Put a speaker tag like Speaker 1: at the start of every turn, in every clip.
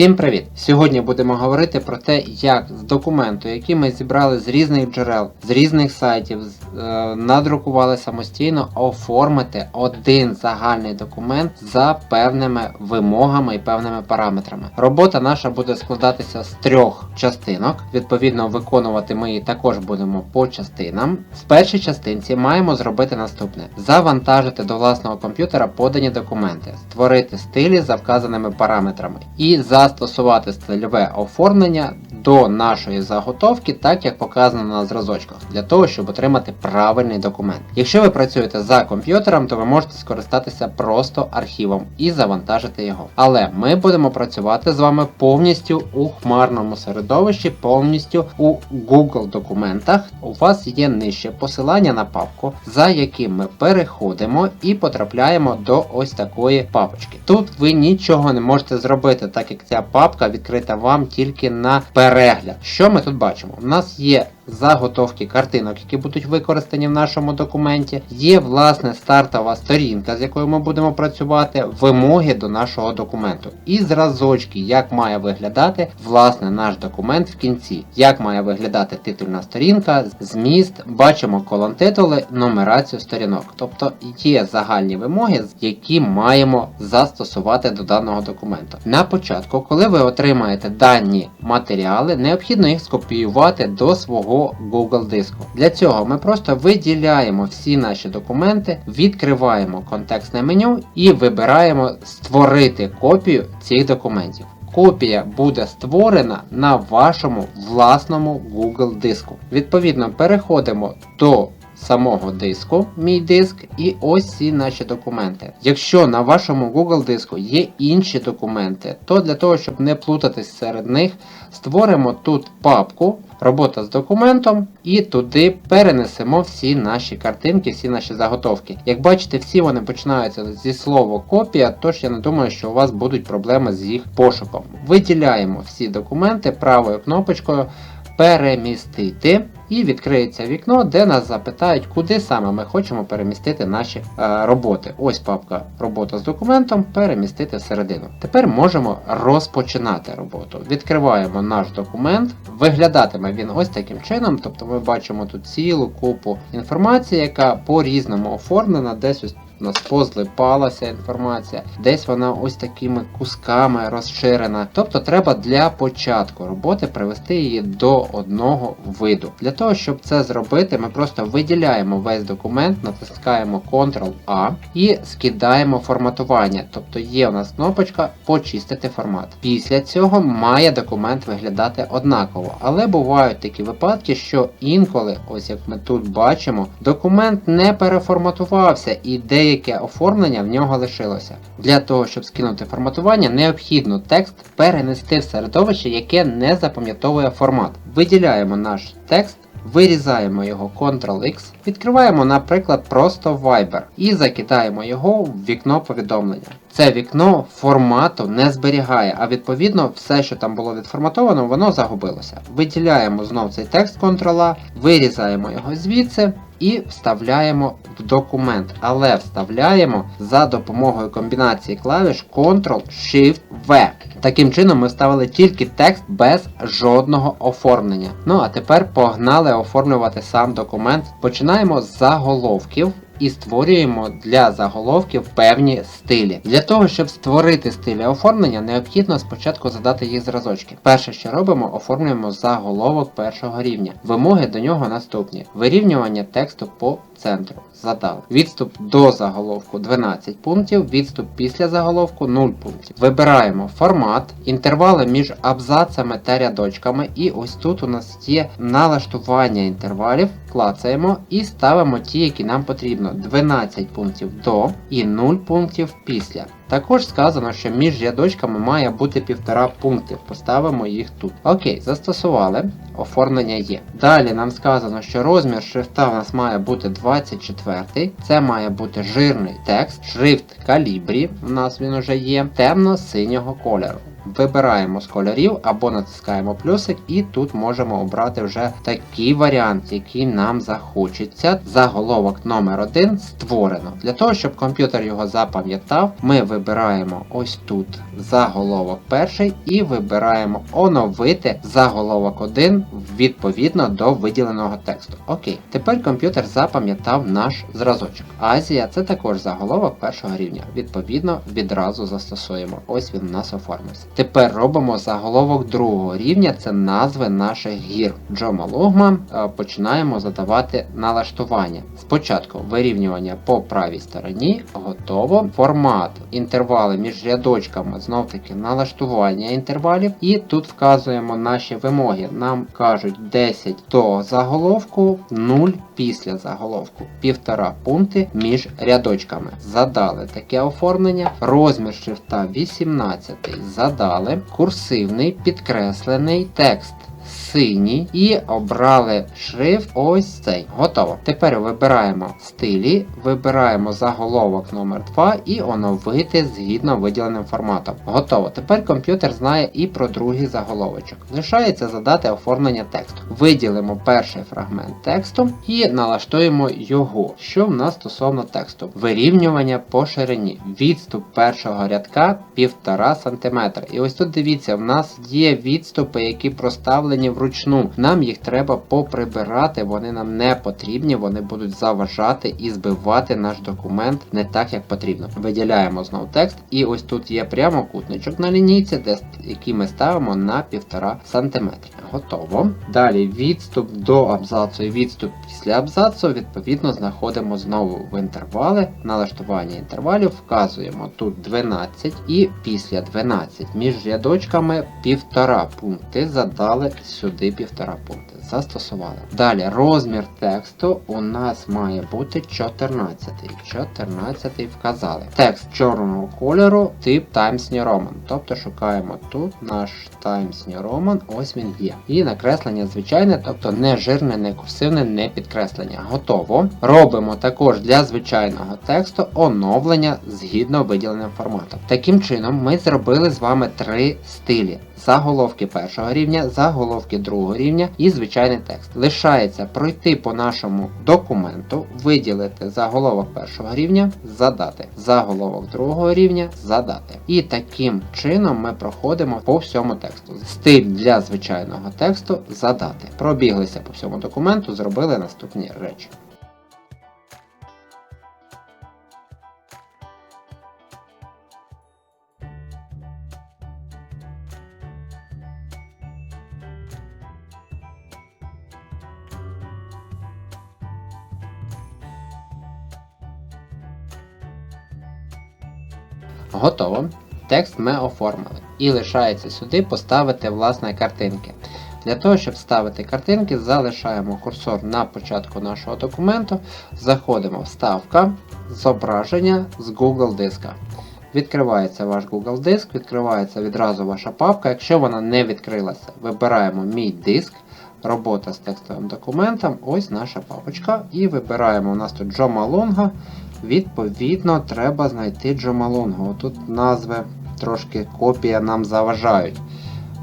Speaker 1: Всім привіт! Сьогодні будемо говорити про те, як з документу, який ми зібрали з різних джерел, з різних сайтів, е, надрукували самостійно, оформити один загальний документ за певними вимогами і певними параметрами. Робота наша буде складатися з трьох частинок. Відповідно, виконувати ми її також будемо по частинам. В першій частинці маємо зробити наступне: завантажити до власного комп'ютера подані документи, створити стилі за вказаними параметрами і застосувати стильове оформлення до нашої заготовки, так як показано на зразочках, для того, щоб отримати правильний документ. Якщо ви працюєте за комп'ютером, то ви можете скористатися просто архівом і завантажити його. Але ми будемо працювати з вами повністю у хмарному середовищі, повністю у Google документах. У вас є нижче посилання на папку, за яким ми переходимо і потрапляємо до ось такої папочки. Тут ви нічого не можете зробити, так як ця папка відкрита вам тільки на перегляд. Що ми тут бачимо? У нас є заготовки картинок, які будуть використані в нашому документі. Є власне стартова сторінка, з якою ми будемо працювати, вимоги до нашого документу. І зразочки, як має виглядати власне наш документ в кінці, як має виглядати титульна сторінка, зміст, бачимо колон титули, нумерацію сторінок. Тобто є загальні вимоги, які маємо застосувати до даного документу. На початку, коли ви отримаєте дані матеріали, необхідно їх скопіювати до свого Google диску. Для цього ми просто виділяємо всі наші документи, відкриваємо контекстне меню і вибираємо створити копію цих документів. Копія буде створена на вашому власному Google диску. Відповідно, переходимо до самого диску, мій диск, і ось ці наші документи. Якщо на вашому Google диску є інші документи, то для того, щоб не плутатись серед них, створимо тут папку Робота з документом і туди перенесемо всі наші картинки, всі наші заготовки. Як бачите, всі вони починаються зі слова копія, тож я не думаю, що у вас будуть проблеми з їх пошуком. Виділяємо всі документи правою кнопочкою перемістити. І відкриється вікно, де нас запитають, куди саме ми хочемо перемістити наші е, роботи. Ось папка робота з документом, перемістити всередину. Тепер можемо розпочинати роботу. Відкриваємо наш документ. Виглядатиме він ось таким чином. Тобто ми бачимо тут цілу купу інформації, яка по-різному оформлена, десь ось у нас позлипалася інформація, десь вона ось такими кусками розширена. Тобто треба для початку роботи привести її до одного виду. Для того, щоб це зробити, ми просто виділяємо весь документ, натискаємо Ctrl-A і скидаємо форматування. Тобто є у нас кнопочка Почистити формат. Після цього має документ виглядати однаково, але бувають такі випадки, що інколи, ось як ми тут бачимо, документ не переформатувався і деяке оформлення в нього лишилося. Для того, щоб скинути форматування, необхідно текст перенести в середовище, яке не запам'ятовує формат. Виділяємо наш текст. Вирізаємо його Ctrl-X, відкриваємо, наприклад, просто Viber і закидаємо його в вікно повідомлення. Це вікно формату не зберігає, а відповідно все, що там було відформатовано, воно загубилося. Виділяємо знов цей текст Ctrl-A, вирізаємо його звідси і вставляємо в документ, але вставляємо за допомогою комбінації клавіш Ctrl-Shift-V. Таким чином ми вставили тільки текст без жодного оформлення. Ну а тепер погнали оформлювати сам документ. Починаємо з заголовків. І створюємо для заголовків певні стилі. Для того, щоб створити стилі оформлення, необхідно спочатку задати їх зразочки. Перше, що робимо, оформлюємо заголовок першого рівня. Вимоги до нього наступні: вирівнювання тексту по центру. Задали. Відступ до заголовку 12 пунктів, відступ після заголовку 0 пунктів. Вибираємо формат, інтервали між абзацами та рядочками. І ось тут у нас є налаштування інтервалів. Клацаємо і ставимо ті, які нам потрібно. 12 пунктів до і 0 пунктів після. Також сказано, що між рядочками має бути 1,5 пункти. Поставимо їх тут. Окей, застосували. Оформлення є. Далі нам сказано, що розмір шрифта у нас має бути 24. Це має бути жирний текст, шрифт калібрі. У нас він уже є, темно-синього кольору. Вибираємо з кольорів або натискаємо плюсик, і тут можемо обрати вже такий варіант, який нам захочеться. Заголовок номер 1 створено. Для того, щоб комп'ютер його запам'ятав, ми вибираємо ось тут заголовок перший і вибираємо оновити заголовок 1 відповідно до виділеного тексту. Окей, тепер комп'ютер запам'ятав наш зразочок. Азія це також заголовок першого рівня. Відповідно, відразу застосуємо. Ось він у нас оформився. Тепер робимо заголовок другого рівня, це назви наших гір. Джомалугма е, починаємо задавати налаштування. Спочатку вирівнювання по правій стороні, готово. Формат, інтервали між рядочками, знов таки налаштування інтервалів. І тут вказуємо наші вимоги. Нам кажуть 10 до заголовку, 0 після заголовку, 1,5 пункти між рядочками. Задали таке оформлення. Розмір шрифта 18 задали. Курсивний підкреслений текст синій і обрали шрифт ось цей. Готово. Тепер вибираємо стилі, вибираємо заголовок номер 2 і оновити згідно виділеним форматом. Готово. Тепер комп'ютер знає і про другий заголовочок. Лишається задати оформлення тексту. Виділимо перший фрагмент тексту і налаштуємо його. Що в нас стосовно тексту? Вирівнювання по ширині. Відступ першого рядка 1,5 см. І ось тут дивіться, в нас є відступи, які проставлені вручну. Нам їх треба поприбирати, вони нам не потрібні, вони будуть заважати і збивати наш документ не так, як потрібно. Виділяємо знову текст, і ось тут є прямокутничок на лінійці, де, який ми ставимо на 1,5 см. Готово. Далі відступ до абзацу і відступ після абзацу, відповідно, знаходимо знову в інтервали. Налаштування інтервалів вказуємо тут 12 і після 12 між рядочками 1,5 пункти задали сюди 1,5 пункти. Застосували. Далі розмір тексту у нас має бути 14. 14 вказали. Текст чорного кольору, тип Times New Roman. Тобто шукаємо тут наш Times New Roman, ось він є. І накреслення звичайне, тобто не жирне, не курсивне, не підкреслення. Готово. Робимо також для звичайного тексту оновлення згідно виділеним форматом. Таким чином, ми зробили з вами три стилі. Заголовки першого рівня, заголовки другого рівня і звичайний текст. Лишається пройти по нашому документу, виділити заголовок першого рівня, задати, заголовок другого рівня, задати. І таким чином ми проходимо по всьому тексту. Стиль для звичайного тексту задати. Пробіглися по всьому документу, зробили наступні речі. Готово. Текст ми оформили. І лишається сюди поставити власне картинки. Для того, щоб ставити картинки, залишаємо курсор на початку нашого документу, заходимо Вставка, зображення з Google диска. Відкривається ваш Google диск, відкривається відразу ваша папка. Якщо вона не відкрилася, вибираємо Мій диск, робота з текстовим документом, ось наша папочка. І вибираємо у нас тут Джо Малонга. Відповідно, треба знайти Джомалонго. Тут назви трошки копія нам заважають.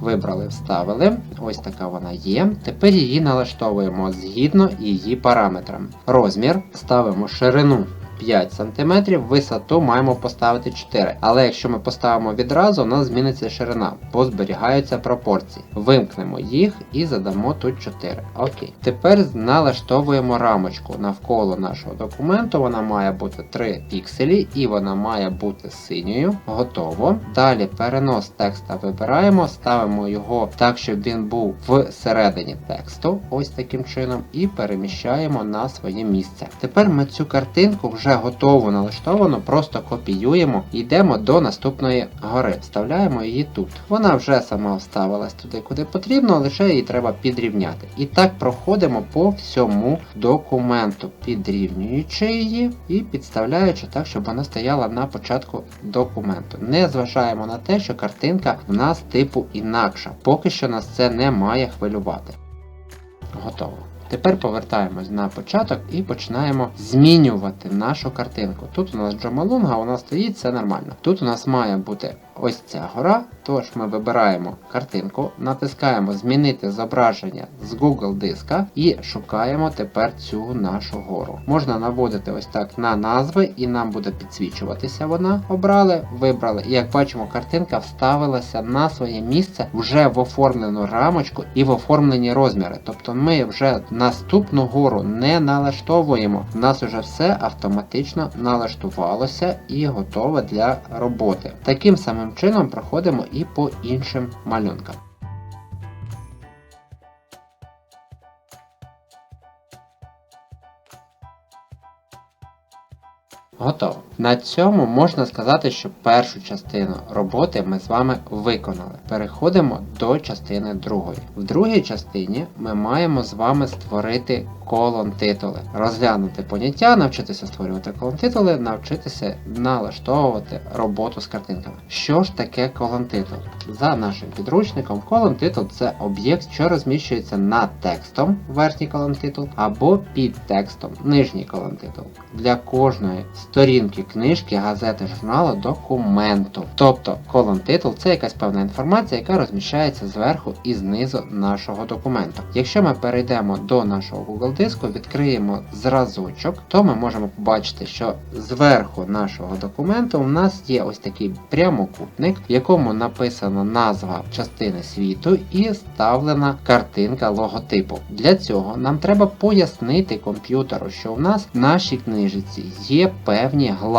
Speaker 1: Вибрали, вставили. Ось така вона є. Тепер її налаштовуємо згідно її параметрам. Розмір ставимо ширину 5 см, висоту маємо поставити 4 Але якщо ми поставимо відразу, у нас зміниться ширина, бо зберігаються пропорції. Вимкнемо їх і задамо тут 4. Окей. Тепер налаштовуємо рамочку навколо нашого документу. Вона має бути 3 пікселі і вона має бути синьою. Готово. Далі перенос текста вибираємо, ставимо його так, щоб він був всередині тексту, ось таким чином, і переміщаємо на своє місце. Тепер ми цю картинку вже готову налаштовану, просто копіюємо йдемо до наступної гори. Вставляємо її тут. Вона вже сама вставилась туди, куди потрібно, лише її треба підрівняти. І так проходимо по всьому документу, підрівнюючи її і підставляючи так, щоб вона стояла на початку документу. Не зважаємо на те, що картинка в нас типу інакша. Поки що нас це не має хвилювати. Готово. Тепер повертаємось на початок і починаємо змінювати нашу картинку. Тут у нас Джомалунга, вона стоїть, все нормально. Тут у нас має бути ось ця гора. Тож ми вибираємо картинку, натискаємо Змінити зображення з Google диска і шукаємо тепер цю нашу гору. Можна наводити ось так на назви, і нам буде підсвічуватися вона. Обрали, вибрали. І як бачимо, картинка вставилася на своє місце вже в оформлену рамочку і в оформлені розміри. Тобто ми вже наступну гору не налаштовуємо. У нас вже все автоматично налаштувалося і готове для роботи. Таким самим чином проходимо і по іншим малюнкам. Готово. На цьому можна сказати, що першу частину роботи ми з вами виконали. Переходимо до частини другої. В другій частині ми маємо з вами створити колон титули, розглянути поняття, навчитися створювати колон титули, навчитися налаштовувати роботу з картинками. Що ж таке колон титул? За нашим підручником, колон титул це об'єкт, що розміщується над текстом верхній колон титул або під текстом нижній колон титул. Для кожної сторінки книжки, газети, журналу, документу. Тобто колон титул це якась певна інформація, яка розміщається зверху і знизу нашого документу. Якщо ми перейдемо до нашого Google диску, відкриємо зразочок, то ми можемо побачити, що зверху нашого документу у нас є ось такий прямокутник, в якому написана назва частини світу і ставлена картинка логотипу. Для цього нам треба пояснити комп'ютеру, що в нас в нашій книжці є певні глави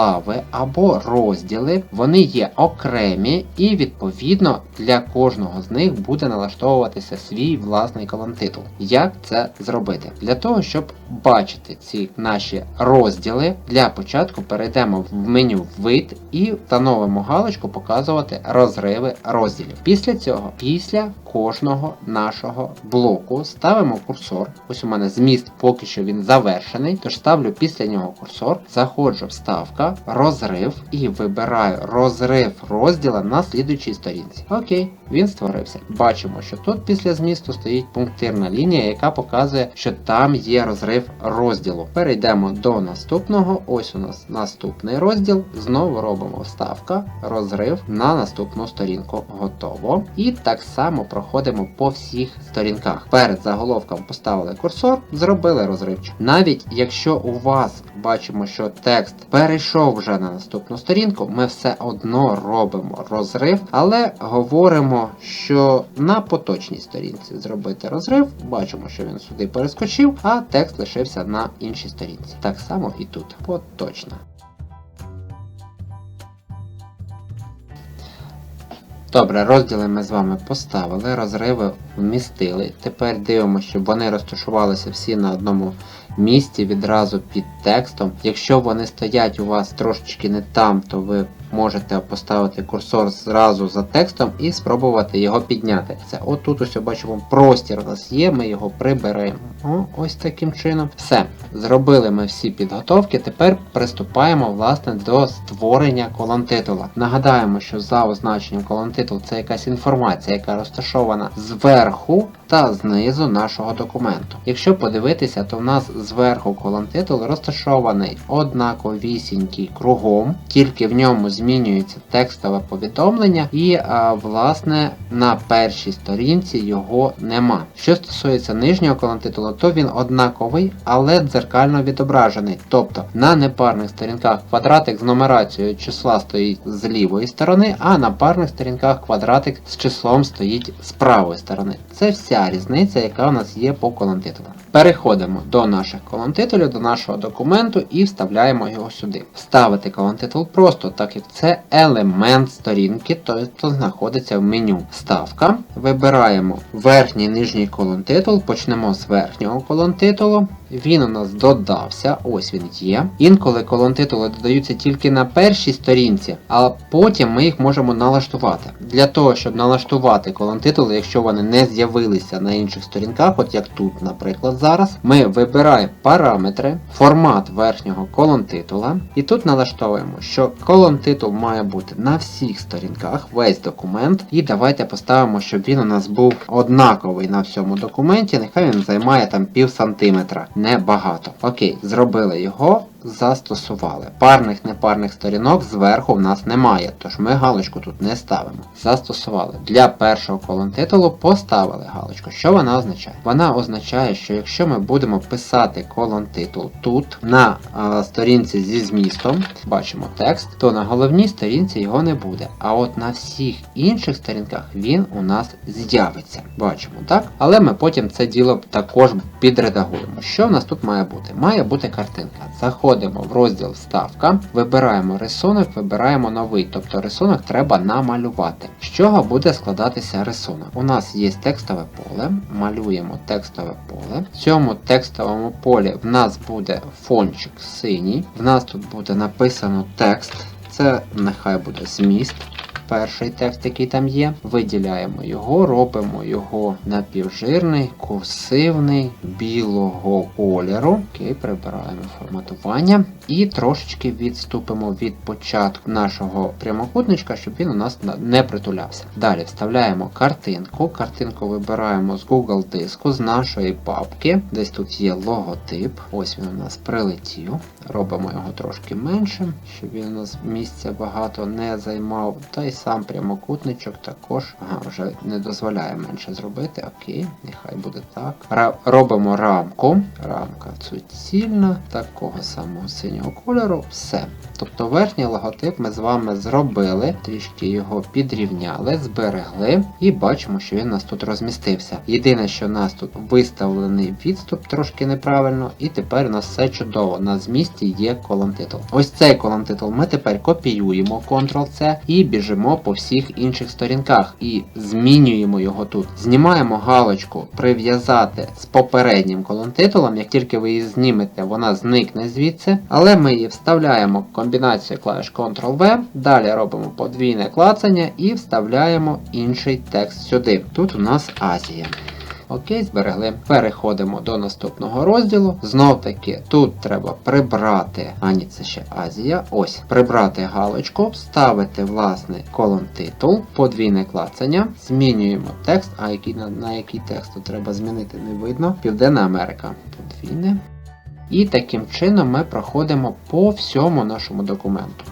Speaker 1: або розділи, вони є окремі, і відповідно для кожного з них буде налаштовуватися свій власний колонтитул. Як це зробити? Для того, щоб бачити ці наші розділи, для початку перейдемо в меню вид і встановимо галочку показувати розриви розділів. Після цього, після кожного нашого блоку ставимо курсор. Ось у мене зміст поки що він завершений, тож ставлю після нього курсор, заходжу розрив і вибираю розрив розділа на слідуючій сторінці. Окей, він створився. Бачимо, що тут після змісту стоїть пунктирна лінія, яка показує, що там є розрив розділу. Перейдемо до наступного. Ось у нас наступний розділ. Знову робимо вставка, розрив на наступну сторінку. Готово. І так само проходимо по всіх сторінках. Перед заголовком поставили курсор, зробили розривчик. Навіть якщо у вас бачимо, що текст перейшов вже на наступну сторінку, ми все одно робимо розрив, але говоримо, що на поточній сторінці зробити розрив. Бачимо, що він сюди перескочив, а текст лишився на іншій сторінці. Так само і тут. Поточно. Добре, розділи ми з вами поставили, розриви вмістили. Тепер дивимося, щоб вони розташувалися всі на одному місці відразу під текстом. Якщо вони стоять у вас трошечки не там, то ви можете поставити курсор зразу за текстом і спробувати його підняти. Це отут ось бачимо простір у нас є, ми його приберемо. О, ось таким чином. Все, зробили ми всі підготовки. Тепер приступаємо власне до створення колонтитула. Нагадаємо, що за означенням колонтитул це якась інформація, яка розташована зверху та знизу нашого документу. Якщо подивитися, то в нас зверху колонтитул розташований однаковісінький кругом, тільки в ньому змінюється текстове повідомлення, і власне на першій сторінці його нема. Що стосується нижнього колонтитулу, то він однаковий, але дзеркально відображений. Тобто на непарних сторінках квадратик з нумерацією числа стоїть з лівої сторони, а на парних сторінках квадратик з числом стоїть з правої сторони. Це вся різниця, яка у нас є по колонтитулам. Переходимо до наших колонтитулів, до нашого документу і вставляємо його сюди. Вставити колонтитул просто, так як це елемент сторінки, тобто знаходиться в меню. Ставка. Вибираємо верхній нижній колонтитул, почнемо з верхнього колонтитулу. Він у нас додався, ось він є. Інколи колонтитули додаються тільки на першій сторінці, а потім ми їх можемо налаштувати. Для того, щоб налаштувати колонтитули, якщо вони не з'явилися на інших сторінках, от як тут, наприклад, зараз, ми вибираємо параметри, формат верхнього колонтитула, і тут налаштовуємо, що колонтитул має бути на всіх сторінках, весь документ. І давайте поставимо, щоб він у нас був однаковий на всьому документі. Нехай він займає там пів сантиметра. Небагато. Окей, зробили його. Застосували. Парних непарних сторінок зверху в нас немає, тож ми галочку тут не ставимо. Застосували. Для першого колон титулу поставили галочку. Що вона означає? Вона означає, що якщо ми будемо писати колон титул тут на а, сторінці зі змістом, бачимо текст, то на головній сторінці його не буде. А от на всіх інших сторінках він у нас з'явиться. Бачимо, так? Але ми потім це діло також підредагуємо. Що в нас тут має бути? Має бути картинка. Заходимо в розділ Вставка, вибираємо рисунок, вибираємо новий, тобто рисунок треба намалювати. З чого буде складатися рисунок? У нас є текстове поле, малюємо текстове поле. В цьому текстовому полі в нас буде фончик синій, в нас тут буде написано текст, це нехай буде зміст. Перший текст, який там є, виділяємо його, робимо його напівжирний, курсивний, білого кольору. Окей, прибираємо форматування і трошечки відступимо від початку нашого прямокутничка, щоб він у нас не притулявся. Далі вставляємо картинку. Картинку вибираємо з Google диску, з нашої папки. Десь тут є логотип. Ось він у нас прилетів. Робимо його трошки меншим, щоб він у нас місця багато не займав. Та й сам прямокутничок також ага, вже не дозволяє менше зробити. Окей, нехай буде так. Робимо рамку. Рамка суцільна, такого самого синього кольору. Все. Тобто верхній логотип ми з вами зробили, трішки його підрівняли, зберегли і бачимо, що він у нас тут розмістився. Єдине, що у нас тут виставлений відступ трошки неправильно, і тепер у нас все чудово. На змісті є колон титул. Ось цей колон титул ми тепер копіюємо Ctrl-C і біжимо по всіх інших сторінках і змінюємо його тут. Знімаємо галочку прив'язати з попереднім колон титулом. Як тільки ви її знімете, вона зникне звідси, але ми її вставляємо в комбінацію клавіш Ctrl-V, далі робимо подвійне клацання і вставляємо інший текст сюди. Тут у нас Азія. Окей, зберегли. Переходимо до наступного розділу. Знов таки, тут треба прибрати, а ні, це ще Азія. Ось, прибрати галочку, вставити власне колон титул, подвійне клацання, змінюємо текст, а який, на, на який текст треба змінити, не видно. Південна Америка. Подвійне. І таким чином ми проходимо по всьому нашому документу.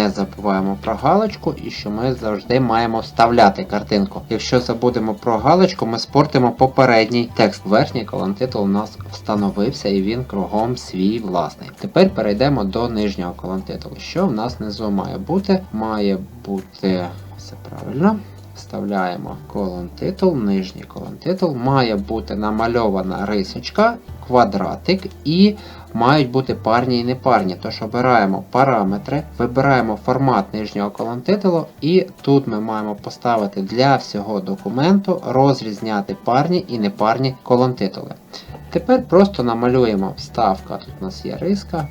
Speaker 1: Не забуваємо про галочку і що ми завжди маємо вставляти картинку. Якщо забудемо про галочку, ми спортимо попередній текст. Верхній колон титул у нас встановився і він кругом свій власний. Тепер перейдемо до нижнього колон титулу. Що в нас внизу має бути? Має бути все правильно. Вставляємо колон титул, нижній колон титул, має бути намальована рисочка, квадратик і мають бути парні і непарні. Тож обираємо параметри, вибираємо формат нижнього колон титулу, і тут ми маємо поставити для всього документу розрізняти парні і непарні колон титули. Тепер просто намалюємо вставка, тут у нас є риска.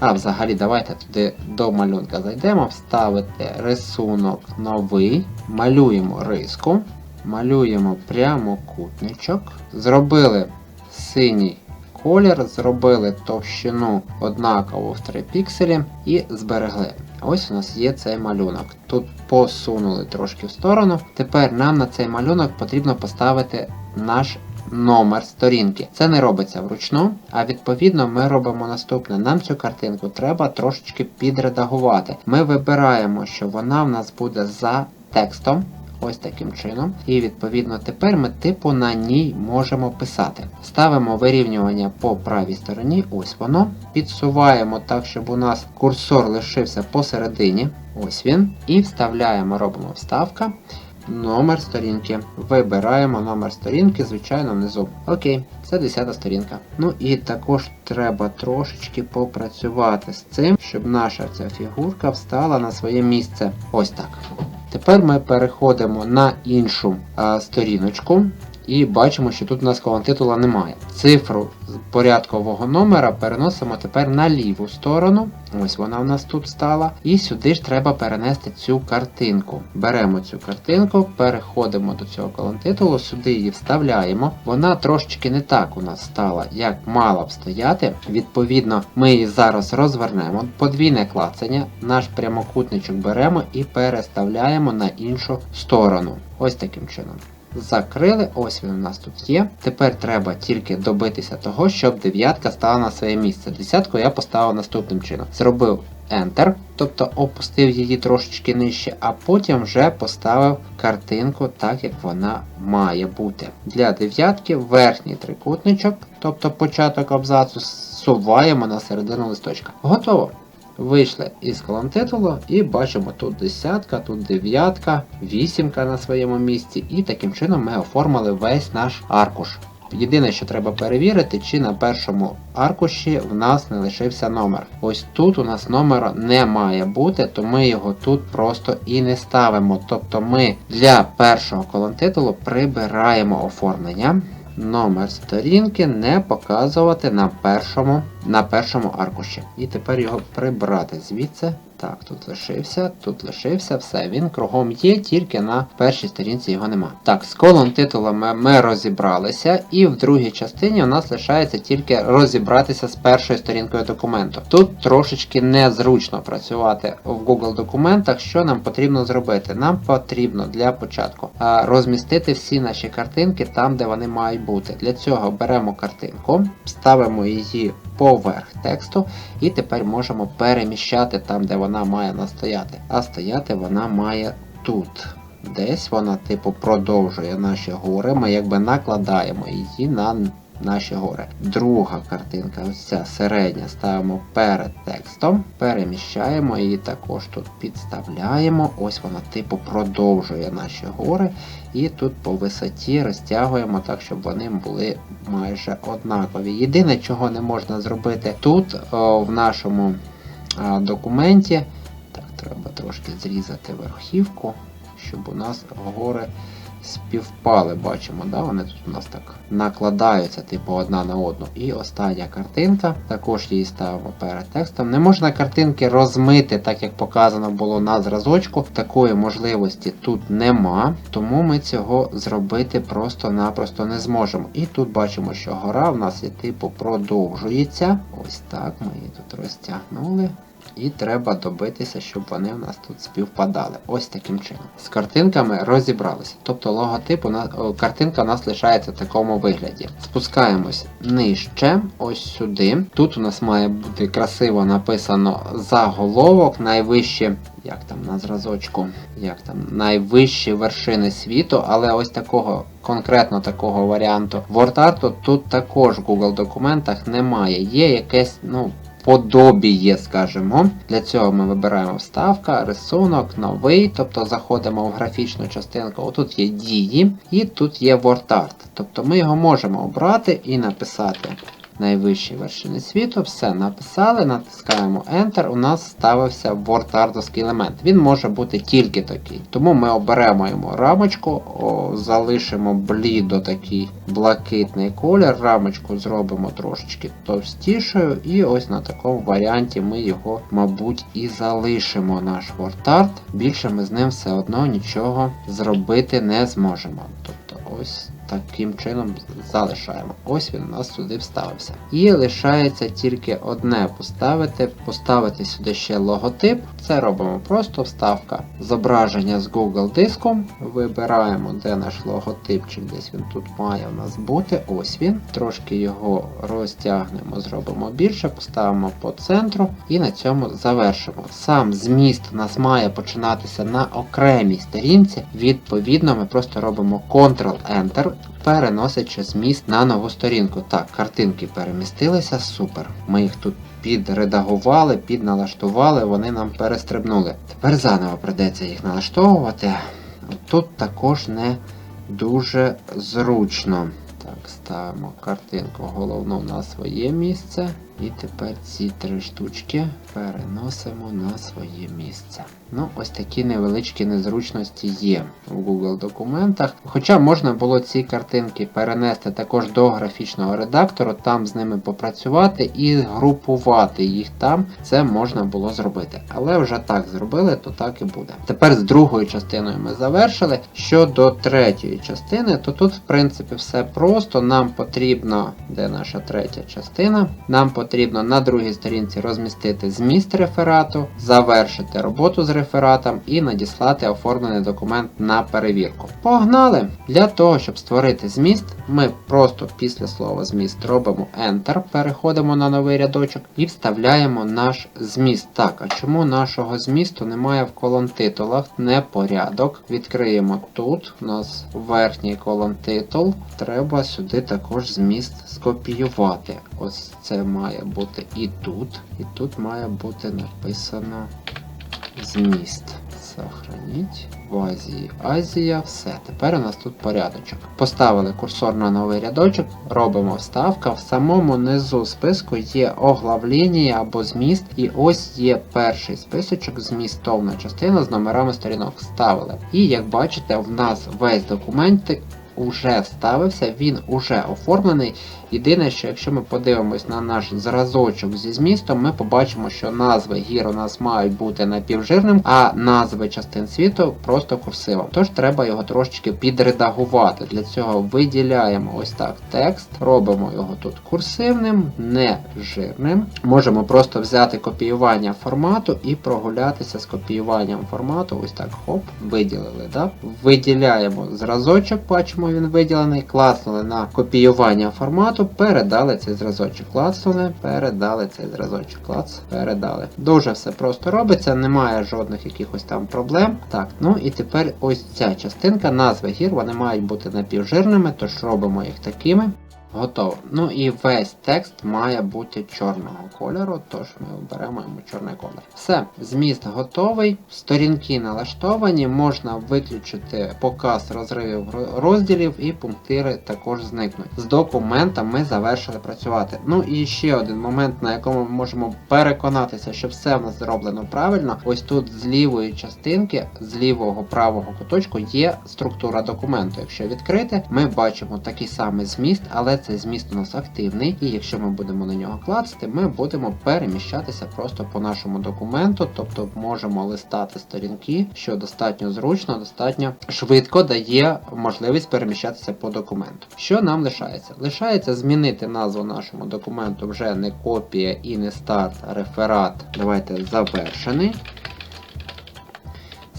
Speaker 1: А, взагалі, давайте туди до малюнка зайдемо, вставити рисунок новий, малюємо риску, малюємо прямокутничок, зробили синій колір, зробили товщину однакову в 3 пікселі і зберегли. Ось у нас є цей малюнок. Тут посунули трошки в сторону. Тепер нам на цей малюнок потрібно поставити наш номер сторінки. Це не робиться вручну, а відповідно ми робимо наступне. Нам цю картинку треба трошечки підредагувати. Ми вибираємо, що вона в нас буде за текстом. Ось таким чином. І відповідно тепер ми типу на ній можемо писати. Ставимо вирівнювання по правій стороні, ось воно. Підсуваємо так, щоб у нас курсор лишився посередині. Ось він. І вставляємо, робимо вставка. Номер сторінки. Вибираємо номер сторінки, звичайно, внизу. Окей, це 10 сторінка. Ну і також треба трошечки попрацювати з цим, щоб наша ця фігурка встала на своє місце. Ось так. Тепер ми переходимо на іншу а, сторіночку і бачимо, що тут у нас колон титула немає. Цифру порядкового номера переносимо тепер на ліву сторону. Ось вона в нас тут стала. І сюди ж треба перенести цю картинку. Беремо цю картинку, переходимо до цього колон титулу, сюди її вставляємо. Вона трошечки не так у нас стала, як мала б стояти. Відповідно, ми її зараз розвернемо. Подвійне клацання, наш прямокутничок беремо і переставляємо на іншу сторону. Ось таким чином. Закрили, ось він у нас тут є. Тепер треба тільки добитися того, щоб дев'ятка стала на своє місце. Десятку я поставив наступним чином. Зробив Enter, тобто опустив її трошечки нижче, а потім вже поставив картинку так, як вона має бути. Для дев'ятки верхній трикутничок, тобто початок абзацу, суваємо на середину листочка. Готово. Вийшли із колон титулу і бачимо тут десятка, тут дев'ятка, вісімка на своєму місці, і таким чином ми оформили весь наш аркуш. Єдине, що треба перевірити, чи на першому аркуші в нас не лишився номер. Ось тут у нас номера не має бути, то ми його тут просто і не ставимо. Тобто ми для першого колон титулу прибираємо оформлення. Номер сторінки не показувати на першому, на першому аркуші. І тепер його прибрати звідси. Так, тут лишився, тут лишився, все, він кругом є, тільки на першій сторінці його нема. Так, з колон титулами ми розібралися, і в другій частині у нас лишається тільки розібратися з першою сторінкою документу. Тут трошечки незручно працювати в Google документах. Що нам потрібно зробити? Нам потрібно для початку розмістити всі наші картинки там, де вони мають бути. Для цього беремо картинку, ставимо її поверх тексту, і тепер можемо переміщати там, де вона має настояти. А стояти вона має тут. Десь вона, типу, продовжує наші гори. Ми якби накладаємо її на наші гори. Друга картинка, ось ця середня, ставимо перед текстом, переміщаємо її також тут підставляємо. Ось вона, типу, продовжує наші гори. І тут по висоті розтягуємо так, щоб вони були майже однакові. Єдине, чого не можна зробити тут, о, в нашому а, документі. Так, треба трошки зрізати верхівку, щоб у нас гори співпали. Бачимо, да? вони тут у нас так накладаються, типу, одна на одну. І остання картинка. Також її ставимо перед текстом. Не можна картинки розмити, так як показано було на зразочку. Такої можливості тут нема, тому ми цього зробити просто-напросто не зможемо. І тут бачимо, що гора в нас є типу продовжується. Ось так ми її тут розтягнули. І треба добитися, щоб вони в нас тут співпадали. Ось таким чином. З картинками розібралися. Тобто логотип у нас, картинка у нас лишається в такому вигляді. Спускаємось нижче, ось сюди. Тут у нас має бути красиво написано заголовок, найвищі. Як там на зразочку, як там найвищі вершини світу, але ось такого конкретно такого варіанту WordArt тут також в Google документах немає. Є якесь, ну, подобіє, скажімо. Для цього ми вибираємо вставка, рисунок, новий, тобто заходимо в графічну частинку. Отут є дії, і тут є WordArt. Тобто ми його можемо обрати і написати. Найвищі вершини світу, все написали, натискаємо Enter, у нас ставився WordArtовський елемент. Він може бути тільки такий. Тому ми оберемо йому рамочку, о, залишимо блідо такий блакитний колір, рамочку зробимо трошечки товстішою, і ось на такому варіанті ми його, мабуть, і залишимо наш WordArt. Більше ми з ним все одно нічого зробити не зможемо. Тобто ось таким чином залишаємо. Ось він у нас сюди вставився. І лишається тільки одне поставити. Поставити сюди ще логотип. Це робимо просто вставка. Зображення з Google диском. Вибираємо, де наш логотипчик, десь він тут має у нас бути. Ось він. Трошки його розтягнемо, зробимо більше, поставимо по центру і на цьому завершимо. Сам зміст у нас має починатися на окремій сторінці. Відповідно, ми просто робимо Ctrl-Enter переносячи зміст на нову сторінку. Так, картинки перемістилися, супер. Ми їх тут підредагували, підналаштували, вони нам перестрибнули. Тепер заново придеться їх налаштовувати. Тут також не дуже зручно. Так, ставимо картинку головну на своє місце. І тепер ці три штучки переносимо на своє місце. Ну, ось такі невеличкі незручності є в Google документах. Хоча можна було ці картинки перенести також до графічного редактору, там з ними попрацювати і групувати їх там. Це можна було зробити. Але вже так зробили, то так і буде. Тепер з другою частиною ми завершили. Щодо третьої частини, то тут, в принципі, все просто. Нам потрібно, де наша третя частина, нам потрібно на другій сторінці розмістити зміст реферату, завершити роботу з рефератом і надіслати оформлений документ на перевірку. Погнали! Для того, щоб створити зміст, ми просто після слова зміст робимо Enter, переходимо на новий рядочок і вставляємо наш зміст. Так, а чому нашого змісту немає в колон титулах? Непорядок. Відкриємо тут. У нас верхній колон титул. Треба сюди також зміст скопіювати. Ось це має бути і тут. І тут має бути написано зміст. Сохраніть. В Азії Азія, все. Тепер у нас тут порядочок. Поставили курсор на новий рядочок, робимо вставка. В самому низу списку є оглавлення або зміст, і ось є перший списочок, змістовна частина з номерами сторінок вставили. І як бачите, в нас весь документ уже вставився, він уже оформлений. Єдине, що якщо ми подивимось на наш зразочок зі змістом, ми побачимо, що назви гір у нас мають бути напівжирним, а назви частин світу просто курсивом. Тож треба його трошечки підредагувати. Для цього виділяємо ось так текст, робимо його тут курсивним, не жирним. Можемо просто взяти копіювання формату і прогулятися з копіюванням формату. Ось так хоп, виділили. Да? Виділяємо зразочок, бачимо, він виділений, класнули на копіювання формату, передали цей зразочок. Клацнули, передали цей зразочок. Клац, передали. Дуже все просто робиться, немає жодних якихось там проблем. Так, ну і тепер ось ця частинка, назви гір, вони мають бути напівжирними, тож робимо їх такими. Готово. Ну і весь текст має бути чорного кольору, тож ми оберемо йому чорний колір. Все, зміст готовий, сторінки налаштовані, можна виключити показ розривів розділів і пунктири також зникнуть. З документом ми завершили працювати. Ну і ще один момент, на якому ми можемо переконатися, що все в нас зроблено правильно. Ось тут з лівої частинки, з лівого правого куточку є структура документу. Якщо відкрити, ми бачимо такий самий зміст, але цей зміст у нас активний, і якщо ми будемо на нього клацати, ми будемо переміщатися просто по нашому документу, тобто можемо листати сторінки, що достатньо зручно, достатньо швидко дає можливість переміщатися по документу. Що нам лишається? Лишається змінити назву нашому документу вже не копія і не старт, а реферат. Давайте завершений.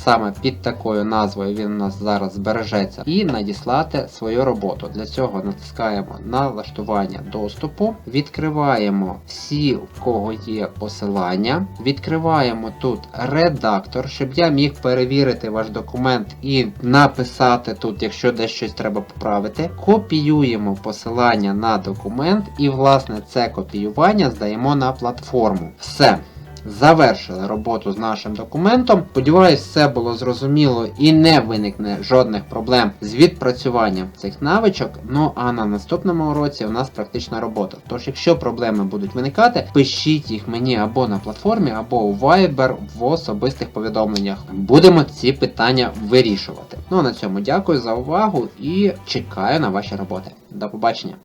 Speaker 1: Саме під такою назвою він у нас зараз збережеться і надіслати свою роботу. Для цього натискаємо налаштування доступу, відкриваємо всі, у кого є посилання, відкриваємо тут редактор, щоб я міг перевірити ваш документ і написати тут, якщо десь щось треба поправити. Копіюємо посилання на документ, і, власне, це копіювання здаємо на платформу. Все. Завершили роботу з нашим документом. Сподіваюсь, все було зрозуміло і не виникне жодних проблем з відпрацюванням цих навичок. Ну а на наступному уроці у нас практична робота. Тож, якщо проблеми будуть виникати, пишіть їх мені або на платформі, або у Viber в особистих повідомленнях. Будемо ці питання вирішувати. Ну а на цьому дякую за увагу і чекаю на ваші роботи. До побачення!